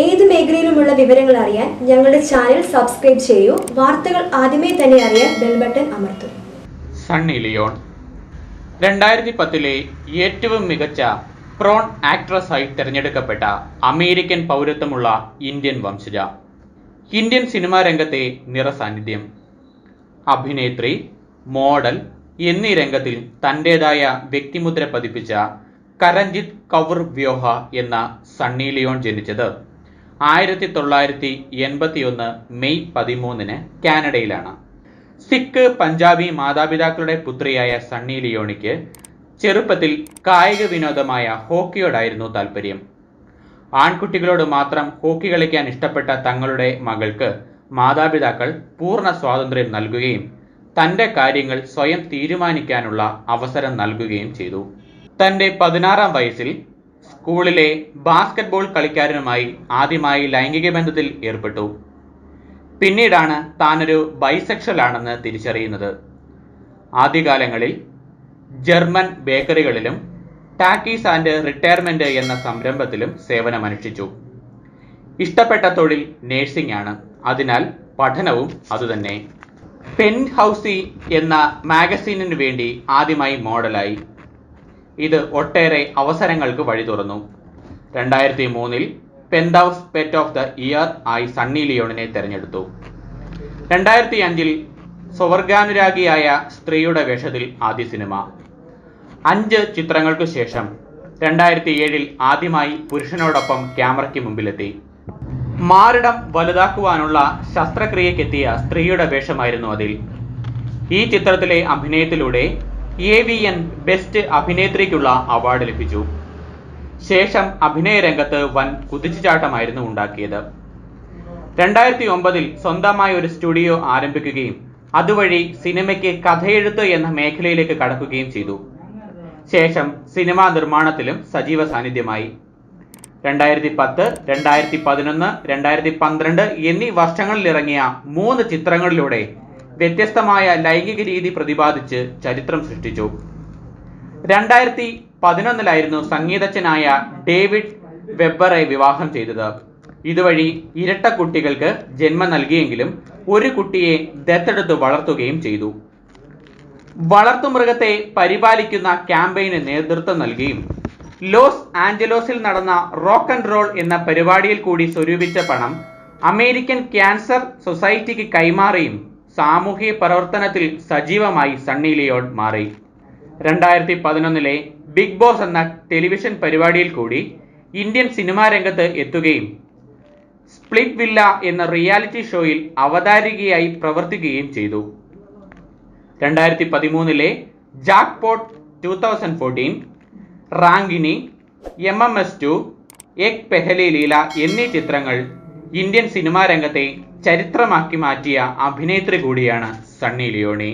ഏത് മേഖലയിലുമുള്ള വിവരങ്ങൾ അറിയാൻ ഞങ്ങളുടെ ചാനൽ സബ്സ്ക്രൈബ് ചെയ്യൂ. വാർത്തകൾ ആദ്യമേ തന്നെ അറിയാൻ ബെൽ ബട്ടൺ അമർത്തൂ. Sunny Leone. രണ്ടായിരത്തി പത്തിലെ ഏറ്റവും മികച്ച പ്രോൺ ആക്ട്രസ് ആയി തിരഞ്ഞെടുക്കപ്പെട്ട അമേരിക്കൻ പൗരത്വമുള്ള ഇന്ത്യൻ വംശജ. ഇന്ത്യൻ സിനിമാ രംഗത്തെ നിറസാന്നിധ്യം അഭിനേത്രി മോഡൽ എന്നീ രംഗത്തിൽ തന്റെതായ വ്യക്തിമുദ്ര പതിപ്പിച്ച കരഞ്ജിത് കൗർ വ്യോഹ എന്ന സണ്ണി ലിയോൺ ജനിച്ചത്. ആയിരത്തി തൊള്ളായിരത്തി എൺപത്തിയൊന്ന് മെയ് പതിമൂന്നിന് കാനഡയിലാണ്. സിഖ് പഞ്ചാബി മാതാപിതാക്കളുടെ പുത്രിയായ സണ്ണി ലിയോണിക്ക് ചെറുപ്പത്തിൽ കായിക വിനോദമായ ഹോക്കിയോടായിരുന്നു താല്പര്യം ആൺകുട്ടികളോട് മാത്രം ഹോക്കി കളിക്കാൻ ഇഷ്ടപ്പെട്ട തങ്ങളുടെ മകൾക്ക് മാതാപിതാക്കൾ പൂർണ സ്വാതന്ത്ര്യം നൽകുകയും തന്റെ കാര്യങ്ങൾ സ്വയം തീരുമാനിക്കാനുള്ള അവസരം നൽകുകയും ചെയ്തു. തന്റെ പതിനാറാം വയസ്സിൽ സ്കൂളിലെ ബാസ്കറ്റ്ബോൾ കളിക്കാരനുമായി ആദ്യമായി ലൈംഗിക ബന്ധത്തിൽ ഏർപ്പെട്ടു. പിന്നീടാണ് താനൊരു ബൈസെക്ഷൽ ആണെന്ന് തിരിച്ചറിയുന്നത്. ആദ്യകാലങ്ങളിൽ ജർമ്മൻ ബേക്കറികളിലും ടാക്കീസ് ആൻഡ് റിട്ടയർമെന്റ് എന്ന സംരംഭത്തിലും സേവനമനുഷ്ഠിച്ചു. ഇഷ്ടപ്പെട്ട തൊഴിൽ നേഴ്സിംഗ് ആണ് അതിനാൽ പഠനവും അതുതന്നെ. പെൻ ഹൗസി എന്ന മാഗസീനിനു വേണ്ടി ആദ്യമായി മോഡലായി. ഇത് ഒട്ടേറെ അവസരങ്ങൾക്ക് വഴി തുറന്നു. രണ്ടായിരത്തി മൂന്നിൽ Penthouse pet of the year ആയി സണ്ണി ലിയോണിനെ തെരഞ്ഞെടുത്തു. രണ്ടായിരത്തി അഞ്ചിൽ സ്വർഗാനുരാഗിയായ സ്ത്രീയുടെ വേഷത്തിൽ ആദ്യ സിനിമ. അഞ്ച് ചിത്രങ്ങൾക്കു ശേഷം രണ്ടായിരത്തി ഏഴിൽ ആദ്യമായി പുരുഷനോടൊപ്പം ക്യാമറയ്ക്ക് മുമ്പിലെത്തി. മാറിടം വലുതാക്കുവാനുള്ള ശസ്ത്രക്രിയക്കെത്തിയ സ്ത്രീയുടെ വേഷമായിരുന്നു അതിൽ. ഈ ചിത്രത്തിലെ അഭിനയത്തിലൂടെ എ വി എൻ ബെസ്റ്റ് അഭിനേത്രിക്കുള്ള അവാർഡ് ലഭിച്ചു. ശേഷം അഭിനയ രംഗത്ത് വൻ കുതിച്ചുചാട്ടമായിരുന്നു ഉണ്ടാക്കിയത്. രണ്ടായിരത്തി ഒമ്പതിൽ സ്വന്തമായി ഒരു സ്റ്റുഡിയോ ആരംഭിക്കുകയും അതുവഴി സിനിമയ്ക്ക് കഥയെഴുത്ത് എന്ന മേഖലയിലേക്ക് കടക്കുകയും ചെയ്തു. ശേഷം സിനിമാ നിർമ്മാണത്തിലും സജീവ സാന്നിധ്യമായി. രണ്ടായിരത്തി പത്ത് രണ്ടായിരത്തി പതിനൊന്ന് രണ്ടായിരത്തി പന്ത്രണ്ട് എന്നീ വർഷങ്ങളിൽ ഇറങ്ങിയ മൂന്ന് ചിത്രങ്ങളിലൂടെ വ്യത്യസ്തമായ ലൈംഗിക രീതി പ്രതിപാദിച്ച് ചരിത്രം സൃഷ്ടിച്ചു. രണ്ടായിരത്തി പതിനൊന്നിലായിരുന്നു സംഗീതജ്ഞനായ ഡേവിഡ് വെബ്ബറെ വിവാഹം ചെയ്തത്. ഇതുവഴി ഇരട്ട കുട്ടികൾക്ക് ജന്മം നൽകിയെങ്കിലും ഒരു കുട്ടിയെ ദത്തെടുത്ത് വളർത്തുകയും ചെയ്തു. വളർത്തുമൃഗത്തെ പരിപാലിക്കുന്ന ക്യാമ്പയിന് നേതൃത്വം നൽകിയും ലോസ് ആഞ്ചലോസിൽ നടന്ന റോക്ക് ആൻഡ് റോൾ എന്ന പരിപാടിയിൽ കൂടി സ്വരൂപിച്ച പണം അമേരിക്കൻ ക്യാൻസർ സൊസൈറ്റിക്ക് കൈമാറിയും സാമൂഹിക പ്രവർത്തനത്തിൽ സജീവമായി സണ്ണി ലിയോൺ മാറി. രണ്ടായിരത്തി പതിനൊന്നിലെ ബിഗ് ബോസ് എന്ന ടെലിവിഷൻ പരിപാടിയിൽ കൂടി ഇന്ത്യൻ സിനിമാ രംഗത്ത് എത്തുകയും സ്പ്ലിറ്റ് വില്ല എന്ന റിയാലിറ്റി ഷോയിൽ അവതാരികയായി പ്രവർത്തിക്കുകയും ചെയ്തു. രണ്ടായിരത്തി പതിമൂന്നിലെ jackpot two thousand fourteen Ragini M M S two Ek Paheli Leela എന്നീ ചിത്രങ്ങൾ ഇന്ത്യൻ സിനിമാ രംഗത്തെ ചരിത്രമാക്കി മാറ്റിയ അഭിനേത്രി കൂടിയാണ് സണ്ണി ലിയോണി.